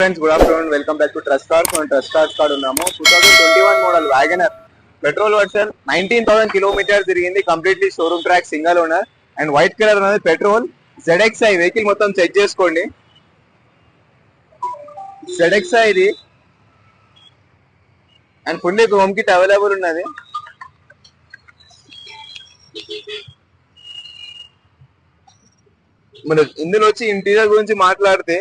Friends good afternoon welcome back to trust cars మనం trust cars కార్డ్ ఉన్నాము. Two thousand twenty one model Wagon R petrol version nineteen thousand kilometre తిరిగింది. Completely showroom track single owner and white colour అనేది petrol ZXI vehicle మొత్తం check చేసుకోండి. ZXI ఇది. And fully home kit available ఉన్నది. మన ఇందులో వచ్చి ఇంటీరియర్ గురించి మాట్లాడితే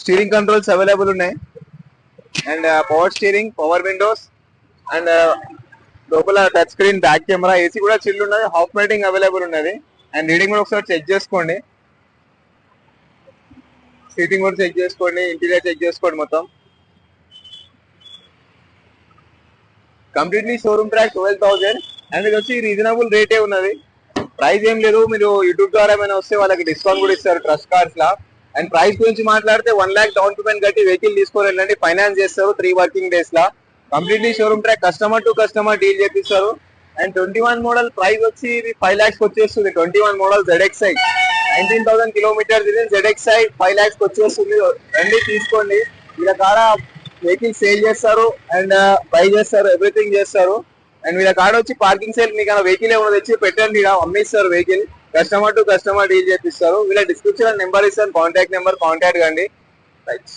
స్టీరింగ్ కంట్రోల్స్ అవైలబుల్ ఉన్నాయి. And power steering power windows and లోపల touch screen back camera AC కూడా చిల్లు ఉన్నది. హాఫ్ మైటింగ్ అవైలబుల్ ఉన్నది. అండ్ రీడింగ్ కూడా ఒకసారి చెక్ చేసుకోండి. సీటింగ్ కూడా చెక్ చేసుకోండి. ఇంటీరియర్ చెక్ చేసుకోండి మొత్తం. Completely showroom track twelve thousand and ఇది వచ్చి రీజనబుల్ రేటే ఉన్నది. ప్రైస్ ఏం లేదు. మీరు యూట్యూబ్ ద్వారా ఏమైనా వస్తే వాళ్ళకి డిస్కౌంట్ కూడా ఇస్తారు. ట్రస్ట్ కార్డ్స్ లా. అండ్ ప్రైస్ గురించి మాట్లాడితే వన్ ల్యాక్ డౌన్ పేమెంట్ కట్టి వెహికల్ తీసుకొని వెళ్ళండి. ఫైనాన్స్ చేస్తారు three working days law. Completely showroom track customer to customer deal చేపిస్తారు. And twenty one model price వచ్చి ఇది ఫైవ్ ల్యాక్స్ వచ్చేస్తుంది. Twenty one model ZXI nineteen thousand kilometres ఇది జెడ్ఎక్స్ఐ ఫైవ్ ల్యాక్స్ వచ్చేస్తుంది. రండి తీసుకోండి. వీళ్ళ కాడ వెహికల్ సేల్ చేస్తారు అండ్ బై uh, చేస్తారు ఎవ్రీథింగ్ చేస్తారు. అండ్ వీళ్ళ కాడ వచ్చి పార్కింగ్ సేల్ మీకు వెహికల్ ఏమైనా తెచ్చి పెట్టండి ఈడ అమ్మిస్తారు vehicle customer to customer deal చేపిస్తారు. వీళ్ళ డిస్క్రిప్షన్ నెంబర్ ఇస్తాను. కాంటాక్ట్ నెంబర్ కాంటాక్ట్ కండి. రైట్